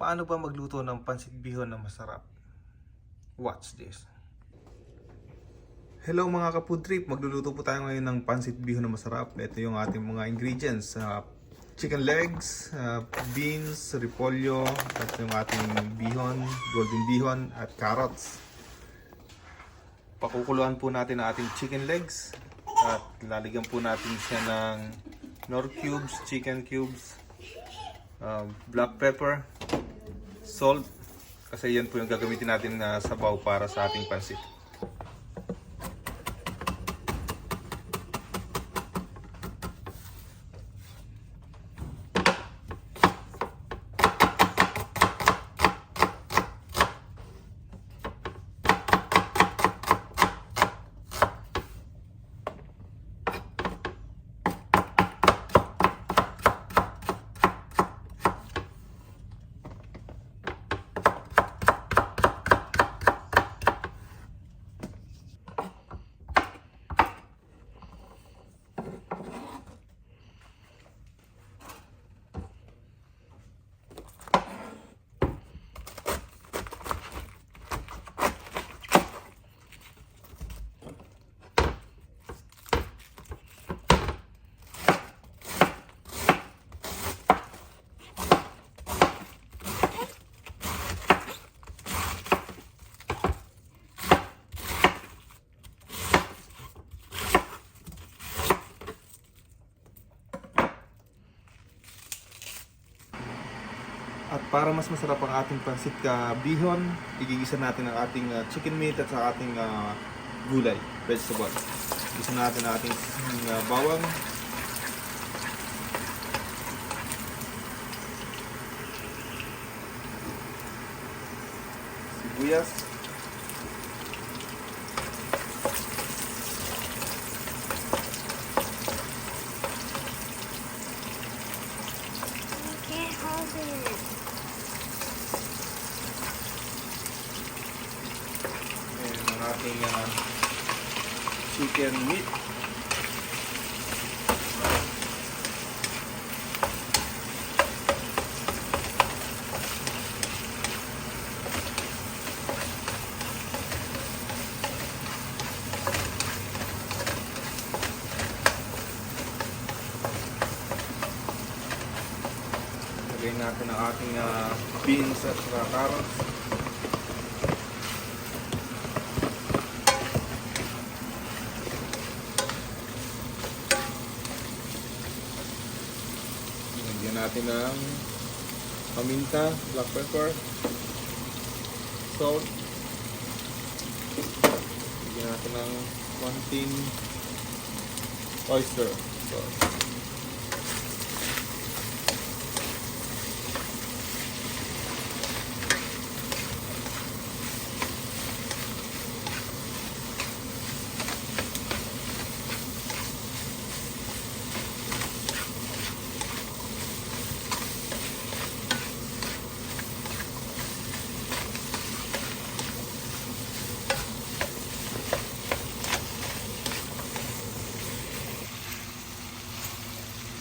Paano ba magluto ng pansit bihon na masarap? Watch this. Hello mga ka-food trip, magluluto po tayo ngayon ng pansit bihon na masarap. Ito yung ating mga ingredients. Uh, chicken legs, uh, beans, repolyo, at yung ating bihon, golden bihon, at carrots. Pakukuluan po natin ang ating chicken legs at lalagyan po natin siya ng nor cubes, chicken cubes, uh, black pepper, salt, kasi yan po yung gagamitin natin na sabaw para sa ating pansit. Para mas masarap ang ating pansit ka bihon, igigisa natin ang ating uh, chicken meat at sa ating uh, gulay, vegetable. Igisa natin ang ating uh, bawang, sibuyas, can't hold it. and ang ating uh, chicken meat. Lagay natin ang ating uh, beans at saka carrots. Lagyan natin ng paminta, black pepper, salt. Lagyan natin ng one tin oyster sauce.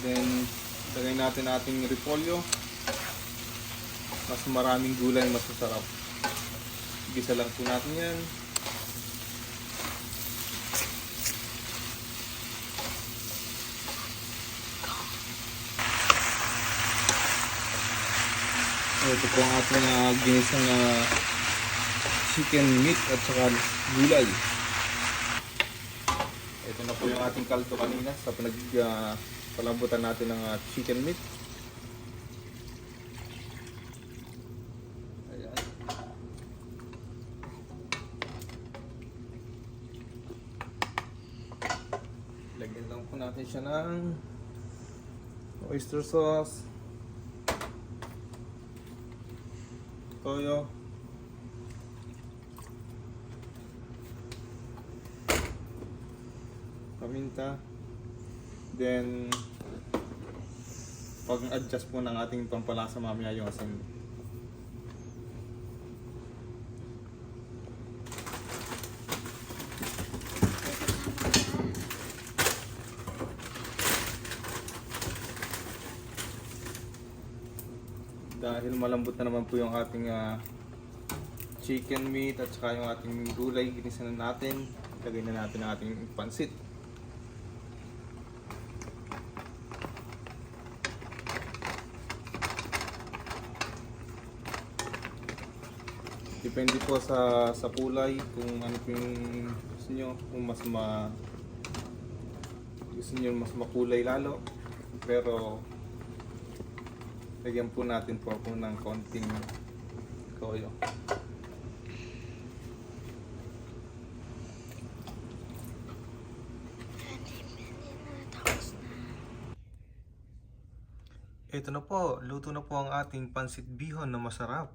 Then, lagay natin ating repolyo. Mas maraming gulay, mas masarap. Gisa lang po natin yan. Ito po ang ating uh, ginisang uh, chicken meat at saka gulay. Ito na po yung ating kaldo kanina sa pinag uh, palambutan natin ng uh, chicken meat. Lagyan lang po natin siya ng oyster sauce, toyo, paminta, then pag-adjust po ng ating pampalasa mamaya yung asin. Dahil malambot na naman po yung ating ah, chicken meat at saka yung ating gulay, ginisa na natin. Lagay na natin ang ating pansit. Depende po sa sa kulay kung ano yung gusto nyo, kung mas ma gusto nyo mas makulay lalo. Pero lagyan po natin po po ng konting toyo. Ito na po, luto na po ang ating pansit bihon na masarap.